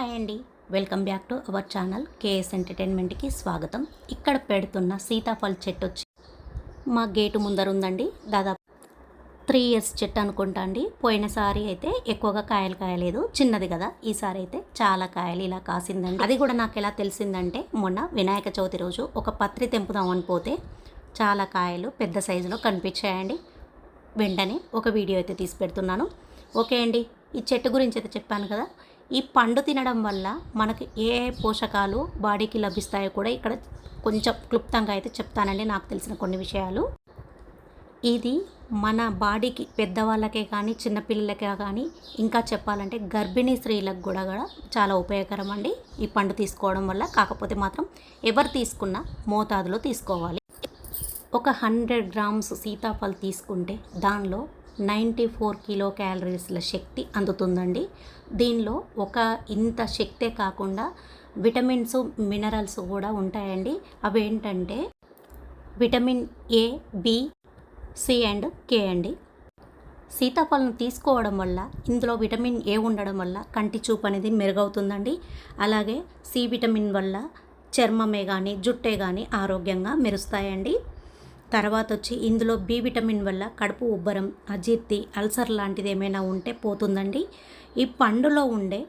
Hi అండి. Welcome back to our channel KS ఎంటర్టైన్మెంట్కి స్వాగతం. ఇక్కడ పెడుతున్న సీతాఫల్ చెట్టు వచ్చి మా గేటు ముందర ఉందండి. దాదాపు త్రీ ఇయర్స్ చెట్టు అనుకుంటా అండి. పోయినసారి అయితే ఎక్కువగా కాయలు కాయలేదు. చిన్నది కదా. ఈసారి అయితే చాలా కాయలు ఇలా కాసిందండి. అది కూడా నాకు ఎలా తెలిసిందంటే మొన్న వినాయక చవితి రోజు ఒక పత్రి తెంపుదాం అనిపోతే చాలా కాయలు పెద్ద సైజులో కనిపించాయండి. వెంటనే ఒక వీడియో అయితే తీసి పెడుతున్నాను. ఓకే అండి. ఈ చెట్టు గురించి అయితే చెప్పాను కదా. ఈ పండు తినడం వల్ల మనకు ఏ ఏ పోషకాలు బాడీకి లభిస్తాయో కూడా ఇక్కడ కొంచెం క్లుప్తంగా అయితే చెప్తానండి నాకు తెలిసిన కొన్ని విషయాలు. ఇది మన బాడీకి పెద్దవాళ్ళకే కానీ చిన్నపిల్లలకే కానీ ఇంకా చెప్పాలంటే గర్భిణీ స్త్రీలకు కూడా కూడా చాలా ఉపయోగకరం అండి ఈ పండు తీసుకోవడం వల్ల కాకపోతే మాత్రం ఎవరు తీసుకున్నా మోతాదులో తీసుకోవాలి. ఒక హండ్రెడ్ గ్రామ్స్ సీతాఫలం తీసుకుంటే దానిలో నైంటీ ఫోర్ కిలో క్యాలరీస్ల శక్తి అందుతుందండి. దీనిలో ఒక ఇంత శక్తే కాకుండా విటమిన్స్ మినరల్స్ కూడా ఉంటాయండి. అవి ఏంటంటే vitamin A B C and K అండి. సీతాఫలం తీసుకోవడం వల్ల ఇందులో విటమిన్ ఏ ఉండడం వల్ల కంటి చూపు అనేది మెరుగవుతుందండి. అలాగే సి విటమిన్ వల్ల చర్మమే కానీ జుట్టే కానీ ఆరోగ్యంగా మెరుస్తాయండి. తర్వాత వచ్చి ఇందులో బి విటమిన్ వల్ల కడుపు ఉబ్బరం అజీర్తి అల్సర్ లాంటిది ఏమైనా ఉంటే పోతుందండి. ఈ పండులో ఉండే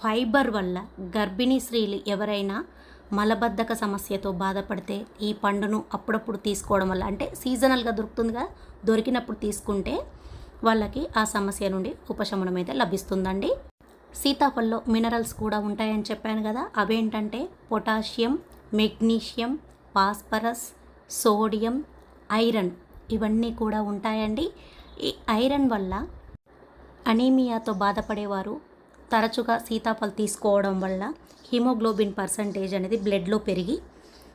ఫైబర్ వల్ల గర్భిణీ స్త్రీలు ఎవరైనా మలబద్ధక సమస్యతో బాధపడితే ఈ పండును అప్పుడప్పుడు తీసుకోవడం వల్ల అంటే సీజనల్గా దొరుకుతుందిగా దొరికినప్పుడు తీసుకుంటే వాళ్ళకి ఆ సమస్య నుండి ఉపశమనం అయితే లభిస్తుందండి. సీతాఫల్లో మినరల్స్ కూడా ఉంటాయని చెప్పాను కదా అవేంటంటే potassium magnesium phosphorus sodium iron ఇవన్నీ కూడా ఉంటాయండి. ఈ ఐరన్ వల్ల అనీమియాతో బాధపడేవారు తరచుగా సీతాఫలం తీసుకోవడం వల్ల హిమోగ్లోబిన్ పర్సంటేజ్ అనేది బ్లడ్లో పెరిగి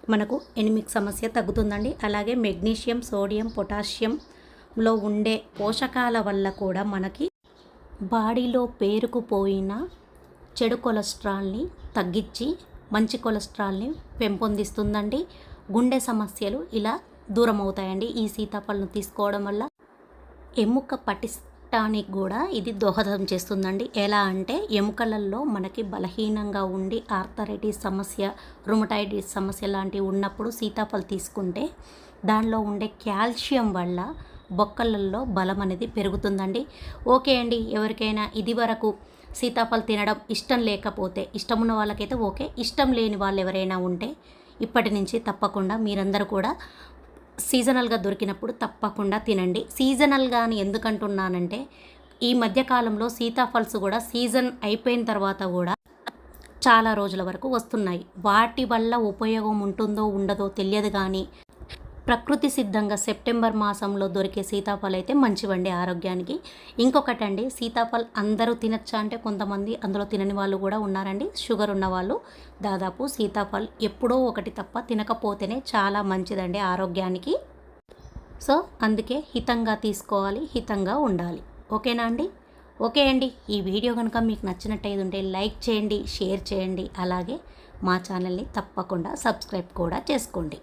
మనకు ఎనిమిక్ సమస్య తగ్గుతుందండి. అలాగే మెగ్నీషియం సోడియం పొటాషియంలో ఉండే పోషకాల వల్ల కూడా మనకి బాడీలో పేరుకుపోయిన చెడు కొలెస్ట్రాల్ని తగ్గించి మంచి కొలెస్ట్రాల్ని పెంపొందిస్తుందండి. గుండె సమస్యలు ఇలా దూరం అవుతాయండి ఈ సీతాఫలం తీసుకోవడం వల్ల ఎముక పటిష్టానికి కూడా ఇది దోహదం చేస్తుందండి. ఎలా అంటే ఎముకలలో మనకి బలహీనంగా ఉండి ఆర్థరైటిస్ సమస్య రుమటైటిస్ సమస్య లాంటివి ఉన్నప్పుడు సీతాఫలం తీసుకుంటే దానిలో ఉండే కాల్షియం వల్ల బొక్కలలో బలం అనేది పెరుగుతుందండి. ఓకే అండి ఎవరికైనా ఇది వరకు సీతాఫలం తినడం ఇష్టం లేకపోతే ఇష్టం ఉన్న వాళ్ళకైతే ఓకే. ఇష్టం లేని వాళ్ళు ఎవరైనా ఉంటే ఇప్పటి నుంచి తప్పకుండా మీరందరూ కూడా సీజనల్గా దొరికినప్పుడు తప్పకుండా తినండి. సీజనల్గా అని ఎందుకంటున్నానంటే ఈ మధ్యకాలంలో సీతాఫల్స్ కూడా సీజన్ అయిపోయిన తర్వాత కూడా చాలా రోజుల వరకు వస్తున్నాయి. వాటి వల్ల ఉపయోగం ఉంటుందో ఉండదో తెలియదు కానీ ప్రకృతి సిద్ధంగా సెప్టెంబర్ మాసంలో దొరికే సీతాఫలం అయితే మంచివండి ఆరోగ్యానికి. ఇంకొకటండి సీతాఫల్ అందరూ తినచ్చా అంటే కొంతమంది అందులో తినని వాళ్ళు కూడా ఉన్నారండి. షుగర్ ఉన్న వాళ్ళు దాదాపు సీతాఫల్ ఎప్పుడో ఒకటి తప్ప తినకపోతేనే చాలా మంచిదండి ఆరోగ్యానికి. సో అందుకే హితంగా తీసుకోవాలి హితంగా ఉండాలి. ఓకేనా అండి? ఓకే అండి. ఈ వీడియో కనుక మీకు నచ్చినట్టయితే ఉంటే లైక్ చేయండి షేర్ చేయండి. అలాగే మా ఛానల్ని తప్పకుండా సబ్స్క్రైబ్ కూడా చేసుకోండి.